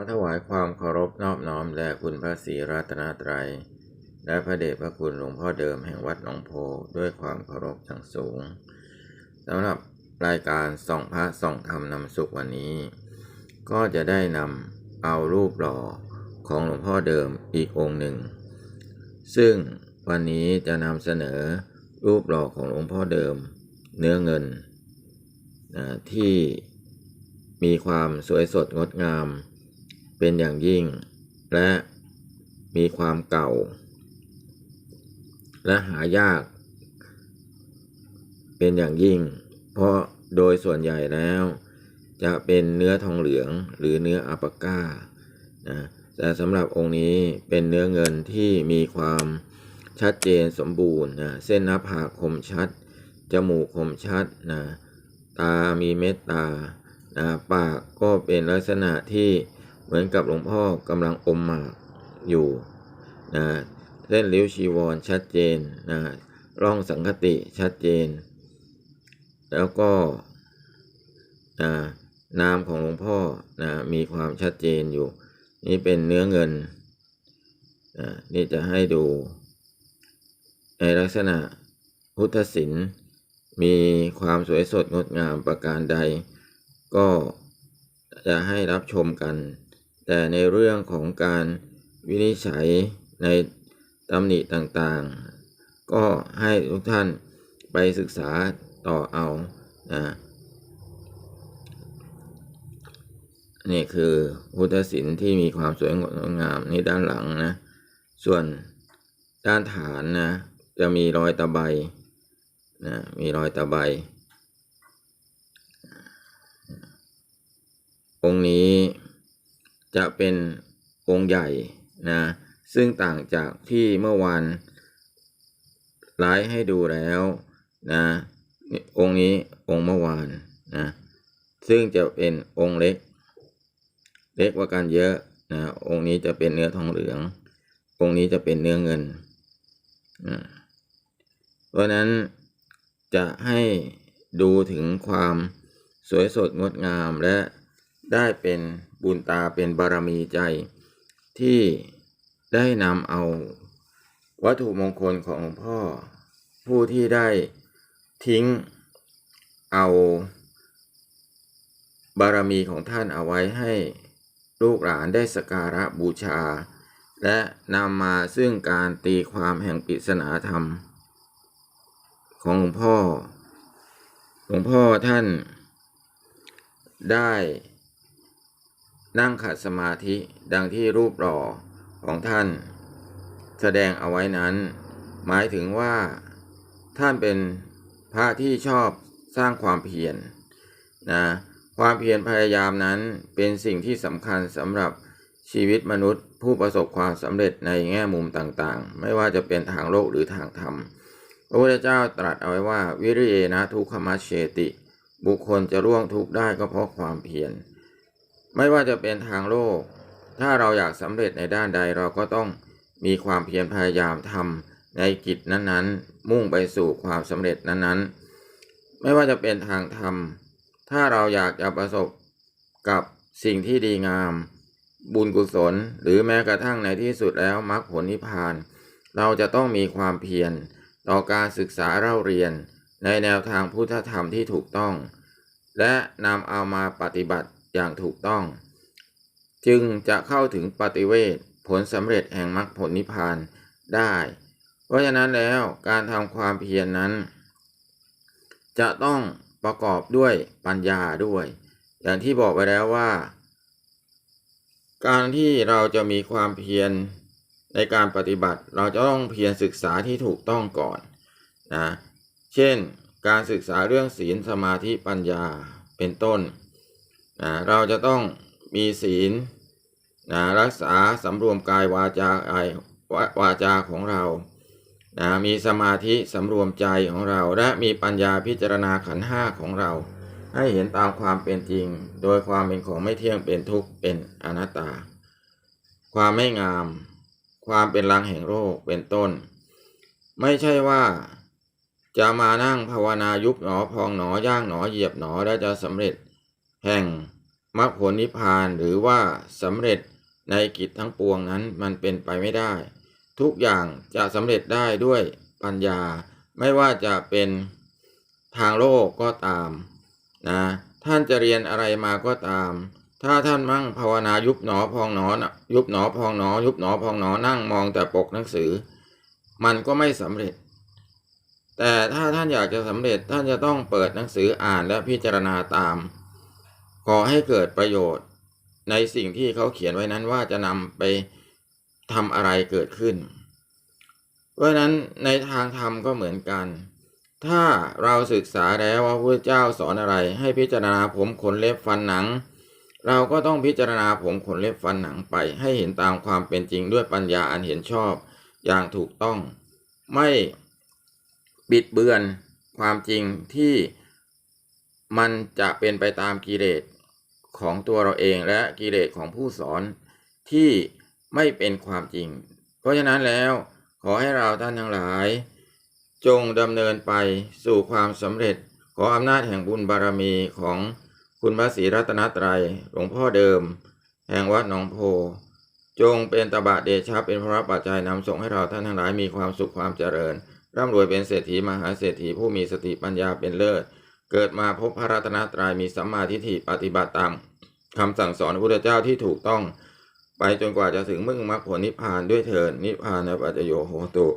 อถวายความเคารพนอบน้อมแด่คุณพระศรีรัตนตรัย และพระเดชพระคุณหลวงพ่อเดิมแห่งวัดหนองโพด้วยความเคารพอย่างสูงสำหรับรายการส่องพระส่องธรรมนำสุขวันนี้ ก็จะได้นำเอารูปหล่อของหลวงพ่อเดิมอีกองค์หนึ่ง ซึ่งวันนี้จะนำเสนอรูปหล่อของหลวงพ่อเดิมเนื้อเงินนะที่มีความสวยสดงดงาม เป็นอย่างยิ่ง และมีความเก่า และหายาก เป็นอย่างยิ่ง เพราะโดยส่วนใหญ่แล้ว จะเป็นเนื้อทองเหลืองหรือเนื้ออัปาก้านะแต่สำหรับองค์นี้เป็นเนื้อเงินที่มีความชัดเจนสมบูรณ์นะเส้นหน้าผากคมชัด จมูกคมชัดนะตามีเม็ดตานะปากก็เป็นลักษณะที่ เหมือนกับหลวงพ่อกำลังอมหมากอยู่นะเส้นริ้วชีวรชัดเจนนะร่องสังคติชัดเจน แล้วก็นะนามของหลวงพ่อนะมีความชัดเจนอยู่ นี่เป็นเนื้อเงินนะนี่จะให้ดู ในลักษณะพุทธศิลป์มีความสวยสดงดงามประการใด ก็จะให้รับชมกัน แต่ในเรื่องของการวินิจฉัยในตำหนิต่างๆ ก็ให้ทุกท่านไปศึกษาต่อเอานะนี่คือพุทธศิลป์ที่มีความสวยงามนี่ด้านหลังนะ ส่วนด้านฐานนะ จะมีรอยตะไบนะมีรอยตะไบองค์นี้ จะเป็นองค์ใหญ่นะซึ่งต่างจากที่เมื่อวานไลฟ์ให้ดูแล้วนะองค์นี้องค์เมื่อวานนะซึ่งจะเป็นองค์เล็ก เล็กกว่ากันเยอะนะองค์นี้จะเป็นเนื้อทองเหลือง องค์นี้จะเป็นเนื้อเงินนะเพราะนั้นจะให้ดูถึงความสวยสดงดงามและ ได้เป็นบุญตาเป็นบารมีใจ ที่ได้นำเอาวัตถุมงคลของหลวงพ่อ ผู้ที่ได้ทิ้งเอาบารมีของท่านเอาไว้ให้ลูกหลานได้สการะบูชา และนำมาซึ่งการตีความแห่งปริศนาธรรม ของหลวงพ่อ หลวงพ่อท่านได้ นั่งขัดสมาธิดังที่รูปหล่อของท่าน แสดงเอาไว้นั้น หมายถึงว่า ท่านเป็นพระที่ชอบสร้างความเพียรนะความเพียรพยายามนั้นเป็นสิ่งที่สำคัญสำหรับชีวิตมนุษย์ ผู้ประสบความสำเร็จในแง่มุมต่างๆ ไม่ว่าจะเป็นทางโลกหรือทางธรรมพระพุทธเจ้าตรัสเอาไว้ว่า วิริเยนะทุกขมัชเชติ บุคคลจะร่วงทุกข์ได้ก็เพราะความเพียร ไม่ว่าจะเป็นทางโลก ถ้าเราอยากสำเร็จในด้านใดเราก็ต้องมีความเพียรพยายามทำในกิจนั้นๆ มุ่งไปสู่ความสำเร็จนั้นๆ ไม่ว่าจะเป็นทางธรรม ถ้าเราอยากจะประสบกับสิ่งที่ดีงาม บุญกุศล หรือแม้กระทั่งในที่สุดแล้วมรรคผลนิพพาน เราจะต้องมีความเพียรต่อการศึกษาเล่าเรียนในแนวทางพุทธธรรมที่ถูกต้อง และนำเอามาปฏิบัติ อย่างถูกต้อง จึงจะเข้าถึงปฏิเวทผลสำเร็จแห่งมรรคผลนิพพานได้ เพราะฉะนั้นแล้วการทำความเพียรนนั้น จะต้องประกอบด้วยปัญญาด้วย อย่างที่บอกไปแล้วว่า การที่เราจะมีความเพียรในการปฏิบัติเราจะต้องเพียรศึกษาที่ถูกต้องก่อนนะเช่น การศึกษาเรื่องศีลสมาธิปัญญาเป็นต้น นะเราจะต้องมีศีลนะรักษาสำรวมกายวาจาไอวาวาจาของเรานะมีสมาธิสำรวมใจของเรา และมีปัญญาพิจารณาขันห้าของเรา ให้เห็นตามความเป็นจริง โดยความเป็นของไม่เที่ยงเป็นทุกข์เป็นอนัตตา ความไม่งาม ความเป็นรังแห่งโรคเป็นต้น ไม่ใช่ว่าจะมานั่งภาวนายุบหนอพองหนอย่างหนอเหยียบหนอแล้วจะสำเร็จ แห่งมรรคผลนิพพานหรือว่าสำเร็จในกิจทั้งปวงนั้นมันเป็นไปไม่ได้ ทุกอย่างจะสำเร็จได้ด้วยปัญญา ไม่ว่าจะเป็นทางโลกก็ตามนะท่านจะเรียนอะไรมาก็ตาม ถ้าท่านมั่งภาวนายุบหนอพองหนอยุบหนอพองหนอ ยุบหนอพองหนอนั่งมองแต่ปกหนังสือ มันก็ไม่สำเร็จ แต่ถ้าท่านอยากจะสำเร็จท่านจะต้องเปิดหนังสืออ่านและพิจารณาตาม ขอให้เกิดประโยชน์ในสิ่งที่เขาเขียนไว้นั้นว่าจะนำไปทำอะไรเกิดขึ้น เพราะฉะนั้นในทางธรรมก็เหมือนกัน ถ้าเราศึกษาแล้วว่าพระเจ้าสอนอะไร ให้พิจารณาผมขนเล็บฟันหนัง เราก็ต้องพิจารณาผมขนเล็บฟันหนังไป ให้เห็นตามความเป็นจริงด้วยปัญญาอันเห็นชอบอย่างถูกต้อง ไม่บิดเบือนความจริงที่มันจะเป็นไปตามกิเลส ของตัวเราเองและกิเลสของผู้สอนที่ไม่เป็นความจริง เพราะฉะนั้นแล้วขอให้เราท่านทั้งหลาย จงดำเนินไปสู่ความสำเร็จขออำนาจแห่งบุญบารมีของคุณพระศรีรัตนตรัยหลวงพ่อเดิม แห่งวัดหนองโพ จงเป็นตบะเดชะเป็นพระปัจจัยนำส่งให้เราท่านทั้งหลายมีความสุขความเจริญ ร่ำรวยเป็นเศรษฐีมหาเศรษฐีผู้มีสติปัญญาเป็นเลิศ เกิดมาพบพระรัตนตรัยมีสัมมาทิฏฐิปฏิบัติตามคำสั่งสอนพระพุทธเจ้าที่ถูกต้อง ไปจนกว่าจะถึงมึงมรรคผลนิพพานด้วยเถิดนิพพานปัจจโยโหตุ